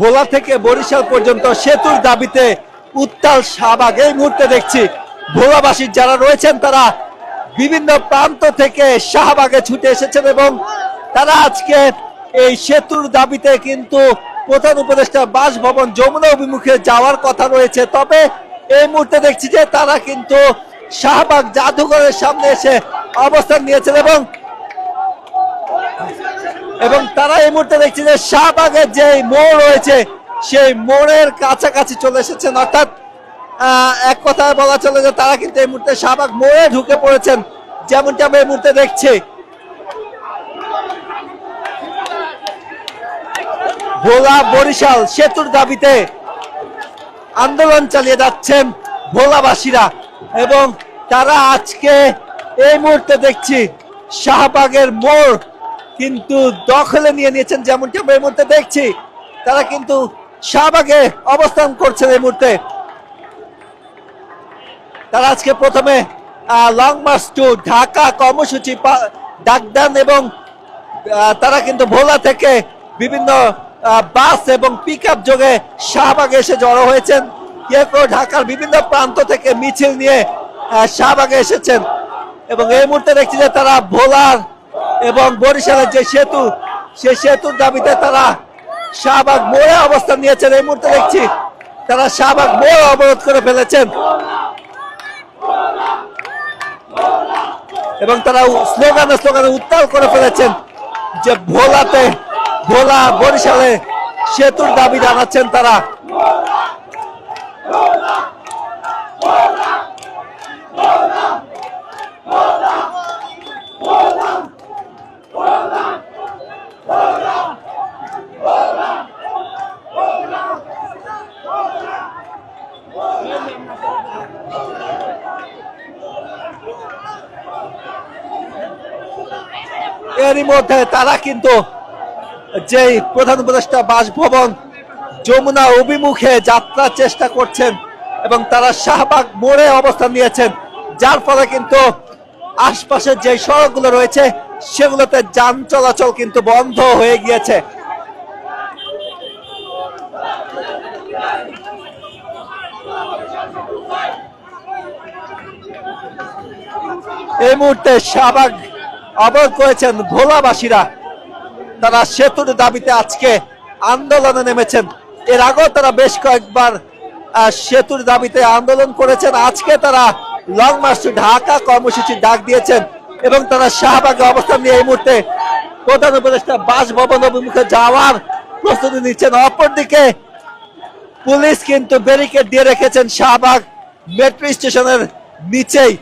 ভোলা থেকে বরিশাল পর্যন্ত সেতুর দাবিতে উত্তাল শাহবাগ। এই মুহূর্তে দেখছি ভোলাবাসী যারা রয়েছেন, তারা বিভিন্ন প্রান্ত থেকে শাহবাগে ছুটে এসেছেন এবং তারা আজকে এই সেতুর দাবিতে কিন্তু প্রধান উপদেষ্টা বাসভবন যমুনা অভিমুখে যাওয়ার কথা রয়েছে। তবে এই মুহূর্তে দেখছি যে তারা কিন্তু শাহবাগ জাদুঘরের সামনে এসে অবস্থান নিয়েছেন এবং এবং তারা এই মুহূর্তে দেখছি যে শাহবাগের যে মোড় রয়েছে, সেই মোড়ের কাছাকাছি চলে এসেছেন। অর্থাৎ এক কথায় বলা চলে যে তারা কিন্তু এই মুহূর্তে শাহবাগ মোড়ে ঢুকে পড়েছেন, যেমনটি আমরা এই মুহূর্তে দেখছি। ভোলা বরিশাল সেতুর দাবিতে আন্দোলন চালিয়ে যাচ্ছেন ভোলাবাসীরা। এবং তারা আজকে এই মুহূর্তে দেখছি শাহবাগের মোড় কিন্তু দখলে নিয়ে নিয়েছেন যেমনটি আমরা এই মুহূর্তে দেখছি। তারা কিন্তু শাহবাগে অবস্থান করছেন এই মুহূর্তে। তারা আজকে প্রথমে লং মার্চ টু ঢাকা কর্মসূচি পা- ডাক দেন এবং তারা কিন্তু ভোলা থেকে বিভিন্ন বাস এবং পিক যোগে শাহবাগে এসে জড়ো হয়েছেন। কেউ ঢাকার বিভিন্ন প্রান্ত থেকে মিছিল নিয়ে শাহবাগে এসেছেন। এবং এই মুহূর্তে দেখছি যে তারা ভোলার এবং বরিশালের যে সেতু সেই সেতুর দাবিতে তারা শাহবাগ মোড়ে অবস্থান নিয়েছেন। এই মুহূর্তে দেখছি তারা শাহবাগ মোড় অবরোধ করে ফেলেছেন। এবং তারা স্লোগানে স্লোগানে উত্তাল করে ফেলেছেন যে ভোলাতে, ভোলা বরিশালে সেতুর দাবি জানাচ্ছেন তারা। এরই মধ্যে তারা কিন্তু যে প্রধান উপদেষ্টা বাসভবন যমুনা অভিমুখে যাত্রার চেষ্টা করছেন এবং তারা শাহবাগ মোড়ে অবস্থান নিয়েছেন। যার ফলে কিন্তু আশপাশের যে সড়কগুলো রয়েছে, সেগুলোতে যান চলাচল কিন্তু বন্ধ হয়ে গিয়েছে। এই মুহূর্তে শাহবাগ অবরোধ করেছেন ভোলাবাসীরা। তারা সেতুর দাবিতে আজকে আন্দোলনে নেমেছেন। এর আগেও তারা বেশ কয়েকবার সেতুর দাবিতে আন্দোলন করেছেন। আজকে তারা লং মার্চ ঢাকা কর্মসূচির ডাক দিয়েছেন এবং তারা শাহবাগে অবস্থান নিয়ে এই মুহূর্তে প্রধান উপদেষ্টা বাসভবন অভিমুখে যাওয়ার প্রস্তুতি নিচ্ছেন। অপরদিকে পুলিশ কিন্তু ব্যারিকেড দিয়ে রেখেছেন শাহবাগ মেট্রো স্টেশনের নিচেই।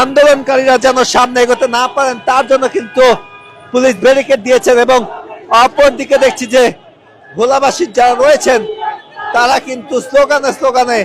আন্দোলনকারীরা যেন সামনে এগোতে না পারেন, তার জন্য কিন্তু পুলিশ ব্যারিকেড দিয়েছেন এবং অপর দিকে দেখছি যে ভোলাবাসীর যারা রয়েছেন, তারা কিন্তু স্লোগানে স্লোগানে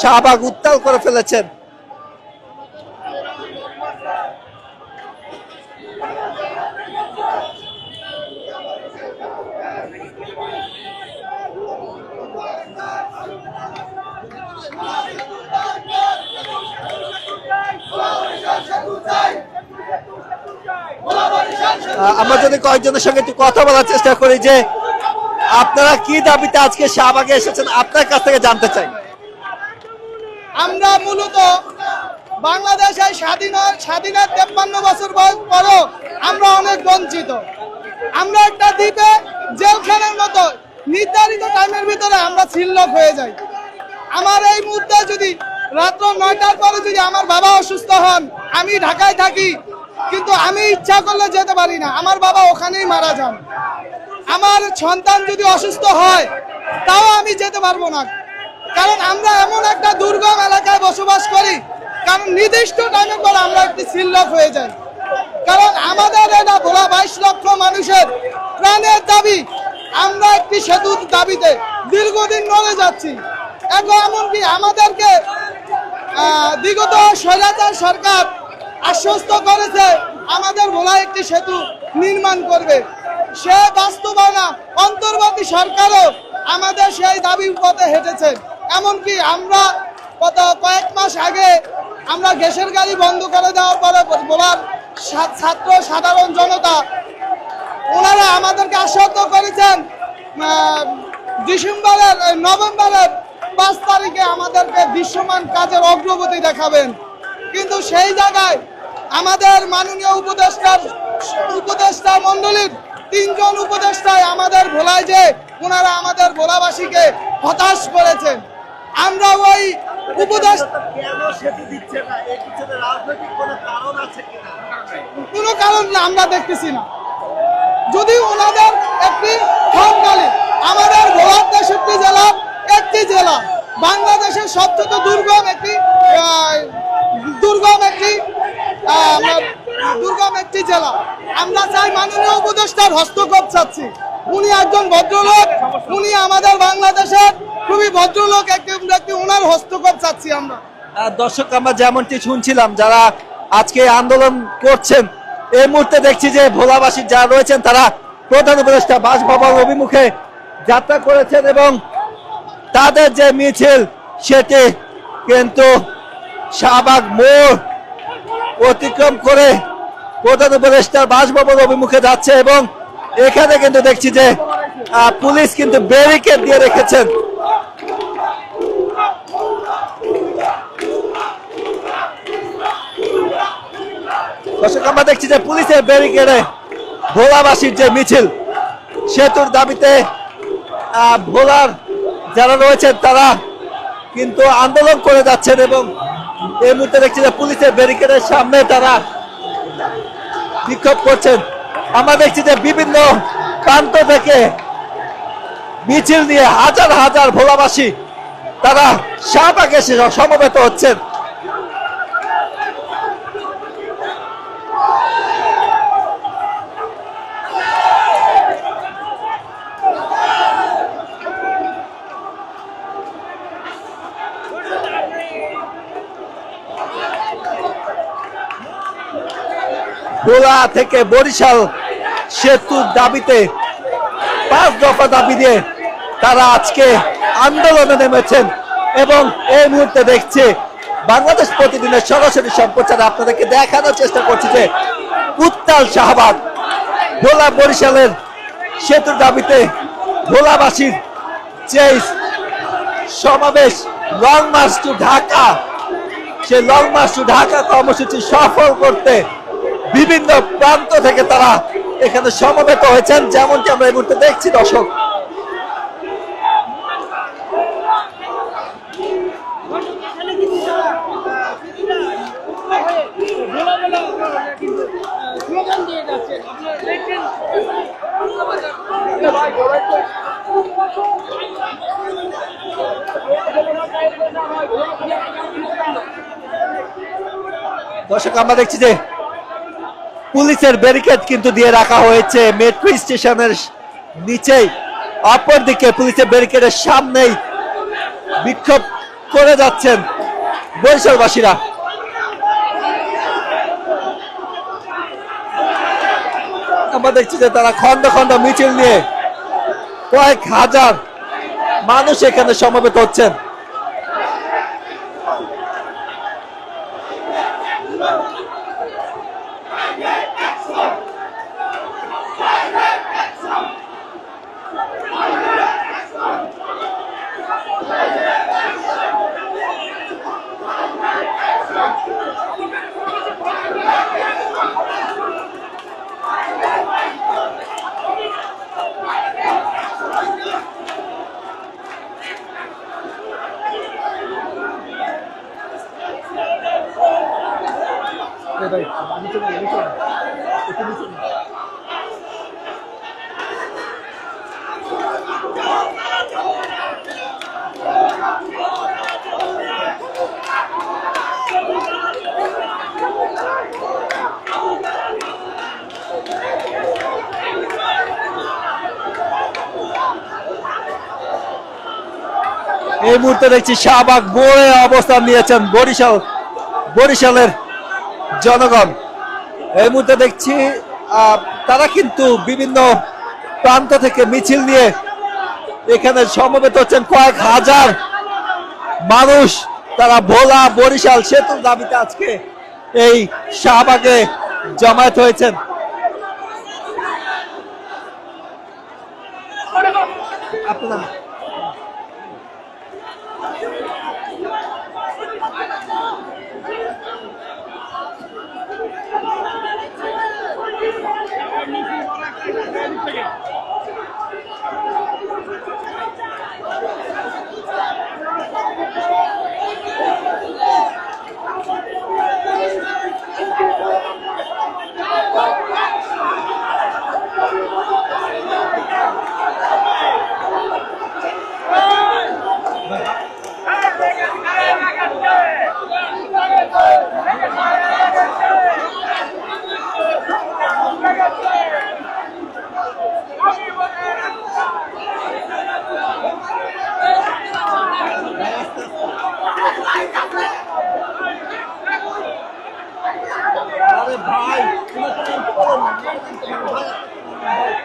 শাহবাগ উত্তাল করে ফেলেছেন। আমরা যদি কয়েকজনের সঙ্গে একটু কথা বলার চেষ্টা করি যে আপনারা কি দাবিতে আজকে শাহবাগে এসেছেন, আপনার কাছ থেকে জানতে চাই। আমরা মূলত বাংলাদেশের স্বাধীন স্বাধীনের তেপ্পান্ন বছর বয়স পরও আমরা অনেক বঞ্চিত। আমরা একটা দ্বীপে জেলখানার মতো নির্ধারিত টাইমের ভিতরে আমরা ছিল্লক হয়ে যাই। আমার এই মুহূর্তে যদি রাত্র নয়টার পরে যদি আমার বাবা অসুস্থ হন, আমি ঢাকায় থাকি কিন্তু আমি ইচ্ছা করলে যেতে পারি না। আমার বাবা ওখানেই মারা যান। আমার সন্তান যদি অসুস্থ হয়, তাও আমি যেতে পারব না। কারণ আমরা এমন একটা দুর্গম এলাকায় বসবাস করি, কারণ নির্দিষ্ট টাইমের পর আমরা একটি সিল্লক হয়ে যাই। কারণ আমাদের এটা ভোলা বাইশ লক্ষ মানুষের প্রাণের দাবি। আমরা একটি সেতুর দাবিতে দীর্ঘদিন নড়ে যাচ্ছি। এখন এমনকি আমাদেরকে বিগত স্বৈরাচার সরকার আশ্বস্ত করেছে, আমাদের ভোলা একটি সেতু নির্মাণ করবে। সে বাস্তবায়না অন্তর্বর্তী সরকারও আমাদের সেই দাবি পথে হেঁটেছে। এমনকি আমরা কত কয়েক মাস আগে আমরা গ্যাসের গাড়ি বন্ধ করে দেওয়ার পরে বলার ছাত্র সাধারণ জনতা, ওনারা আমাদেরকে আশ্বস্ত করেছেন ডিসেম্বরের নভেম্বরের পাঁচ তারিখে আমাদেরকে দৃশ্যমান কাজের অগ্রগতি দেখাবেন। কিন্তু সেই জায়গায় আমাদের মাননীয় উপদেষ্টার উপদেষ্টা মণ্ডলীর তিনজন উপদেষ্টায় আমাদের ভোলায় যে ওনারা আমাদের ভোলাবাসীকে হতাশ করেছেন। আমরা ওই কেন কারণ না আমরা দেখতেছি না। যদি ওনাদের একটি ফর্মকালী আমাদের ভোলার তেষট্টি জেলা একটি জেলা। বাংলাদেশের সবচেয়ে দুর্গম একটি দুর্গম একটি দুর্গম একটি জেলা। আমরা চাই মাননীয় উপদেষ্টার হস্তক্ষেপ চাচ্ছি। উনি একজন ভদ্রলোক, উনি আমাদের বাংলাদেশের খুবই ভদ্রলোক, একটি ব্যক্তি ওনার হস্তক্ষেপ চাচ্ছি আমরা। দর্শক, আমরা যেমনটি শুনছিলাম, যারা আজকে আন্দোলন করছেন, এই মুহূর্তে দেখছি যে ভোলাবাসী যারা রয়েছেন, তারা প্রধান উপদেষ্টা বাসভবন অভিমুখে যাত্রা করেছেন এবং তাদের যে মিছিল, সেটি কিন্তু শাহবাগ মোড় অতিক্রম করে প্রধান উপদেষ্টার বাসভবন অভিমুখে যাচ্ছে এবং এখানে কিন্তু দেখছি যে পুলিশ কিন্তু ব্যারিকেড দিয়ে রেখেছেন। দর্শক, আমরা দেখছি যে পুলিশের ব্যারিকেডে ভোলাবাসীর যে মিছিল, সেতুর দাবিতে ভোলার যারা রয়েছেন তারা কিন্তু আন্দোলন করে যাচ্ছেন এবং এই মুহূর্তে দেখছি যে পুলিশের ব্যারিকেডের সামনে তারা বিক্ষোভ করছেন। আমরা দেখছি যে বিভিন্ন প্রান্ত থেকে মিছিল নিয়ে হাজার হাজার ভোলাবাসী তারা শাহবাগে সমবেত হচ্ছেন। ভোলা থেকে বরিশাল সেতুর দাবিতে পাঁচ দফা দাবি দিয়ে তারা আজকে আন্দোলনে নেমেছেন এবং এই মুহূর্তে দেখছে বাংলাদেশ প্রতিদিনের সরাসরি সম্প্রচারে আপনাদেরকে দেখানোর চেষ্টা করছি যে উত্তাল শাহবাগ ভোলা বরিশালের সেতুর দাবিতে ভোলাবাসীর যে সমাবেশ লং মার্চ টু ঢাকা সে লং মার্চ টু ঢাকা কর্মসূচি সফল করতে বিভিন্ন প্রান্ত থেকে তারা এখানে সমবেত হয়েছেন, যেমনটি আমরা এই মুহূর্তে দেখছি, দর্শক। দর্শক, আমরা দেখছি যে পুলিশের ব্যারিকেড কিন্তু দিয়ে রাখা হয়েছে। মেট্রো স্টেশনের নিচেই, অপরদিকে পুলিশের ব্যারিকেডের সামনেই বিক্ষোভ করে যাচ্ছেন বরিশালবাসীরা। আমরা দেখছি যে তারা খন্ড খন্ড মিছিল নিয়ে কয়েক হাজার মানুষ এখানে সমবেত হচ্ছেন। এই মুহূর্তে দেখছি শাহবাগ মোড়ে অবস্থান নিয়েছেন বরিশাল, বরিশালের জনগণ। এই মুহূর্তে দেখছি তারা কিন্তু বিভিন্ন প্রান্ত থেকে মিছিল নিয়ে এখানে সমবেত হচ্ছেন। কয়েক হাজার মানুষ তারা ভোলা, বরিশাল সেতুর দাবিতে আজকে এই শাহবাগে জমায়েত হয়েছেন। আপনার Não, não.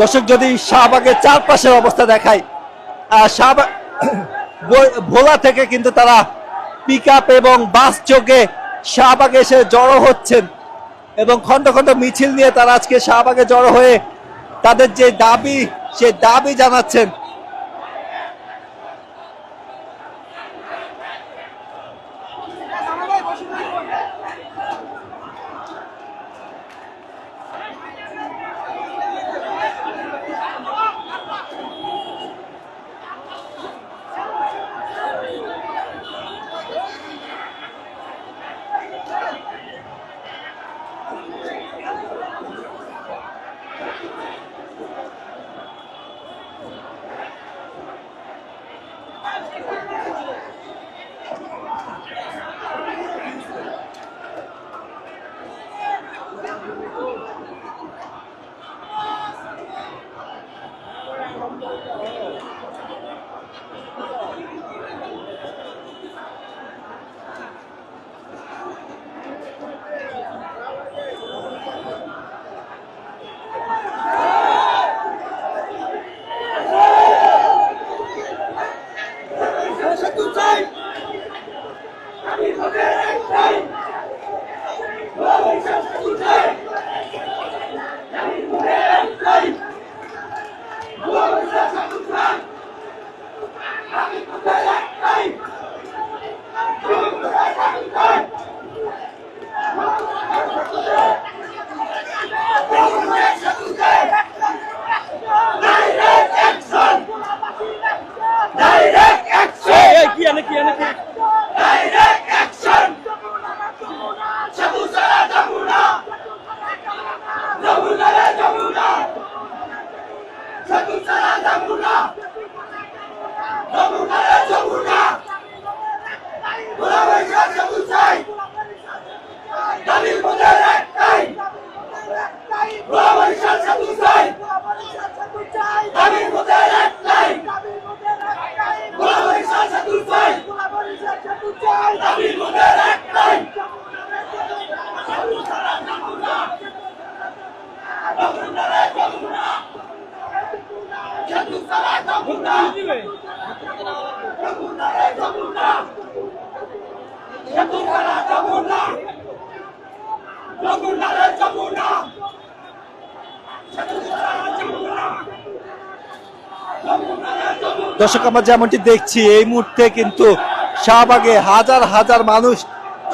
দর্শক যদি শাহবাগের চারপাশের অবস্থা দেখায় শাহবাগ ভোলা থেকে কিন্তু তারা পিক এবং বাস চোখে শাহবাগে এসে জড়ো হচ্ছেন। এবং খন্ড খন্ড মিছিল নিয়ে তারা আজকে শাহবাগে জড়ো হয়ে তাদের যে দাবি, সে দাবি জানাচ্ছেন। দর্শক, আমরা যেমনটি দেখছি, এই মুহূর্তে কিন্তু শাহবাগে হাজার হাজার মানুষ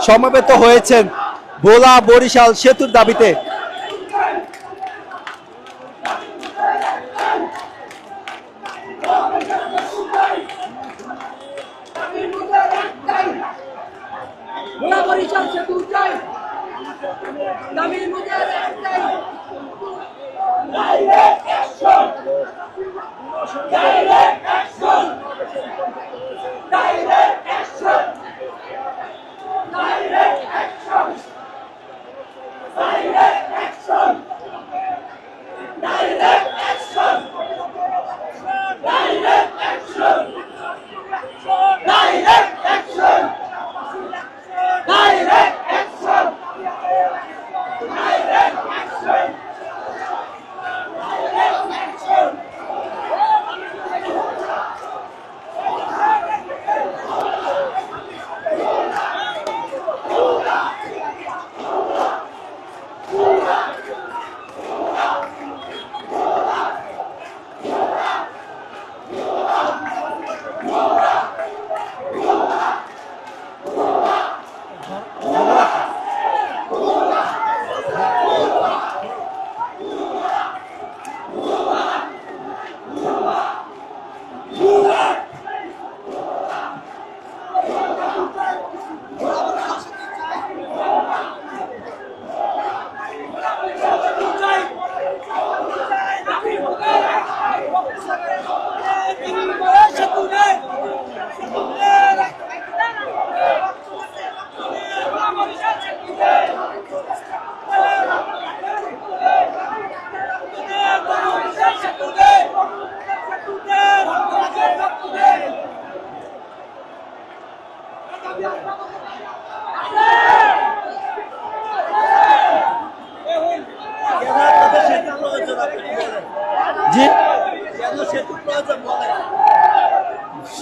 সমবেত হয়েছেন ভোলা বরিশাল সেতুর দাবিতে ভোলা বরিশাল সেতু চাই দাবির মধ্যে একটাই জি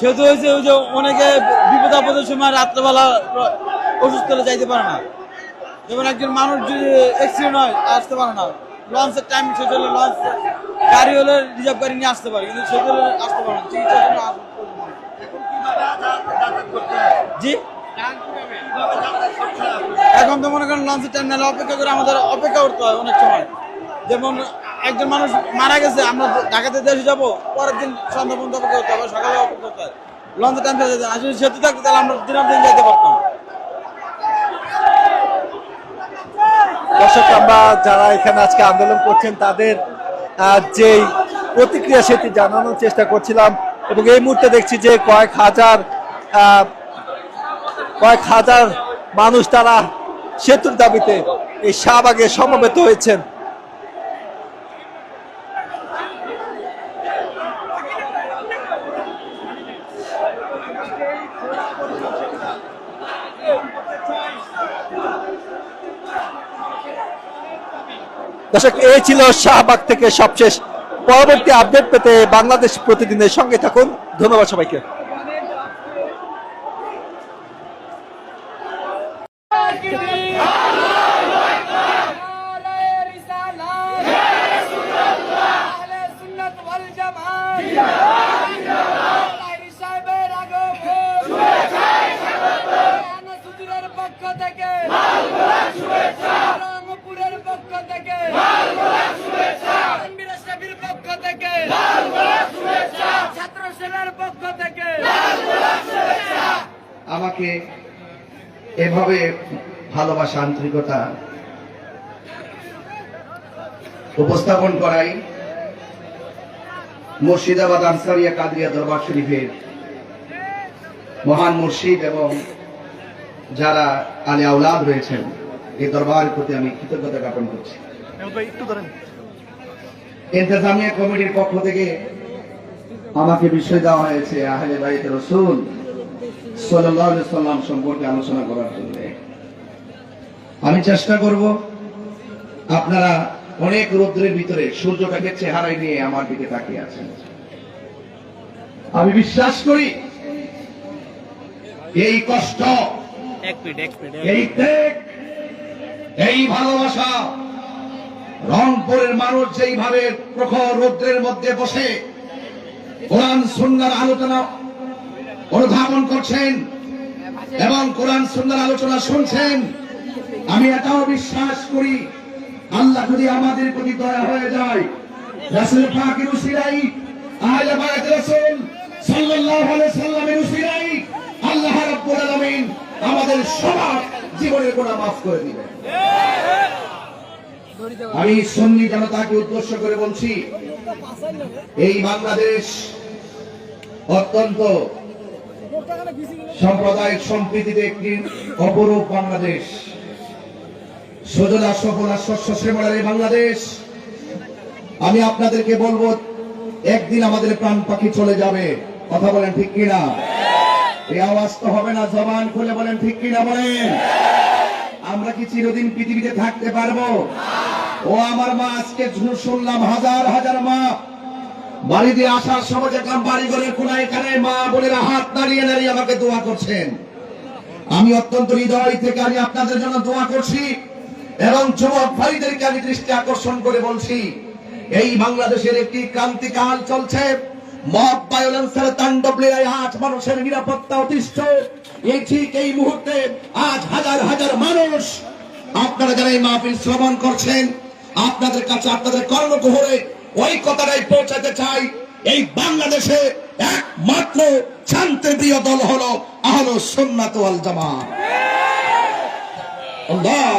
সেতু হয়েছে ওই যে অনেকে বিপদ আপদের সময় রাত্রেবেলা অসুস্থ হলে যাইতে পারে না। যেমন একজন মানুষ যদি অ্যাক্সিডেন্ট হয়, আসতে পারে না। লঞ্চের টাইম শেষ হলে লঞ্চ গাড়ি হলে রিজার্ভ গাড়ি নিয়ে আসতে পারে, কিন্তু সেতু হলে আসতে পারে না। চিকিৎসার জন্য। জি? এখন তো মনে করেন লঞ্চের টাইম নাহলে অপেক্ষা করে আমাদের অপেক্ষা করতে হয় অনেক সময়। যেমন একজন মানুষ মারা গেছে, আমরা ঢাকাতে দেশে যাব, পরের দিন সন্ধ্যা করতে হবে, সকালে অপেক্ষা করতে টাইম যেতে আসলে সেতু থাকতে তাহলে আমরা দিনের দিন যেতে পারতাম। দর্শক, আমরা যারা এখানে আজকে আন্দোলন করছেন, তাদের যেই প্রতিক্রিয়া সেটি জানানোর চেষ্টা করছিলাম এবং এই মুহূর্তে দেখছি যে কয়েক হাজার কয়েক হাজার মানুষ তারা সেতুর দাবিতে এই শাহবাগে সমবেত হয়েছেন। দর্শক এ ছিল শাহবাগ থেকে সবশেষ পরবর্তী আপডেট পেতে বাংলাদেশ প্রতিদিনের সঙ্গে থাকুন। ধন্যবাদ সবাইকে পক্ষ থেকে রংপুরের পক্ষ থেকে বিরাসের পক্ষ থেকে ছাত্র সেনার পক্ষ থেকে আমাকে এভাবে ভালোবাসা, আন্তরিকতা উপস্থাপন করাই মুর্শিদাবাদ আনসারিয়া কাদরিয়া দরবার শরীফের মহান মুর্শিদ এবং যারা আলে আউলাদ রয়েছেন, এই দরবারের প্রতি আমি কৃতজ্ঞতা জ্ঞাপন করছি। ইন্তজামিয়া কমিটির পক্ষ থেকে আমাকে বিষয় দেওয়া হয়েছে, আহলে বাড়িতে আলাইহি সাল্লাম সম্পর্কে আলোচনা করার জন্য। আমি চেষ্টা করব আপনারা অনেক রৌদ্রের ভিতরে সূর্যটাকে চেহারায় নিয়ে আমার দিকে তাকিয়ে আছেন। আমি বিশ্বাস করি এই কষ্ট এই ত্যাগ এই ভালোবাসা রংপুরের মানুষ যেইভাবে প্রখর রৌদ্রের মধ্যে বসে কোরআন সুন্নার আলোচনা অনুধাবন করছেন এবং কোরআন সুন্দর আলোচনা শুনছেন। আমি এটাও বিশ্বাস করি, আল্লাহ যদি আমাদের প্রতি দয়া হয়ে যায়, রাসূল পাকের উসিলাই আহলে বায়াত রাসূল সাল্লাল্লাহু আলাইহি সাল্লামের উসিলাই আল্লাহ রাব্বুল আলামিন আমাদের সবার জীবনের গুনাহ মাফ করে দিবেন। আমি সন্নি জনতাকে উদ্দেশ্য করে বলছি, এই বাংলাদেশ অত্যন্ত সাম্প্রদায়িক সম্প্রীতিতে একটি অপরূপ বাংলাদেশ। সজলা সফলা শস্য শ্যামলার এই বাংলাদেশ। আমি আপনাদেরকে বলব, একদিন আমাদের প্রাণ পাখি চলে যাবে। কথা বলেন ঠিক কিনা? এই আওয়াজ তো হবে না, জবান খুলে বলেন ঠিক কিনা বলেন? আমরা কি চিরদিন পৃথিবীতে থাকতে পারব? ও আমার মা, আজকে শুনলাম হাজার হাজার মা বাড়ি দিয়ে আসার সময় দেখলাম বাড়ি ঘরে কোনায় এখানে মা বোনেরা হাত নাড়িয়ে নাড়িয়ে আমাকে দোয়া করছেন। আমি অত্যন্ত হৃদয় থেকে আমি আপনাদের জন্য দোয়া করছি এবং যুবক ভাইদেরকে আমি দৃষ্টি আকর্ষণ করে বলছি, এই বাংলাদেশের একটি ক্রান্তিকাল চলছে। মব ভায়োলেন্সের তাণ্ডব লীলায় আজ মানুষের নিরাপত্তা অতিষ্ঠ। এই ঠিক এই মুহূর্তে আজ হাজার হাজার মানুষ আপনারা যারা এই মাহফিল শ্রবণ করছেন, আপনাদের কাছে আপনাদের কর্মকোহরে ওই কথাটাই পৌঁছাতে চাই। এই বাংলাদেশে একমাত্র শান্তির প্রিয় দল হলো আহলো সুন্নাত ওয়াল জামা আল্লাহ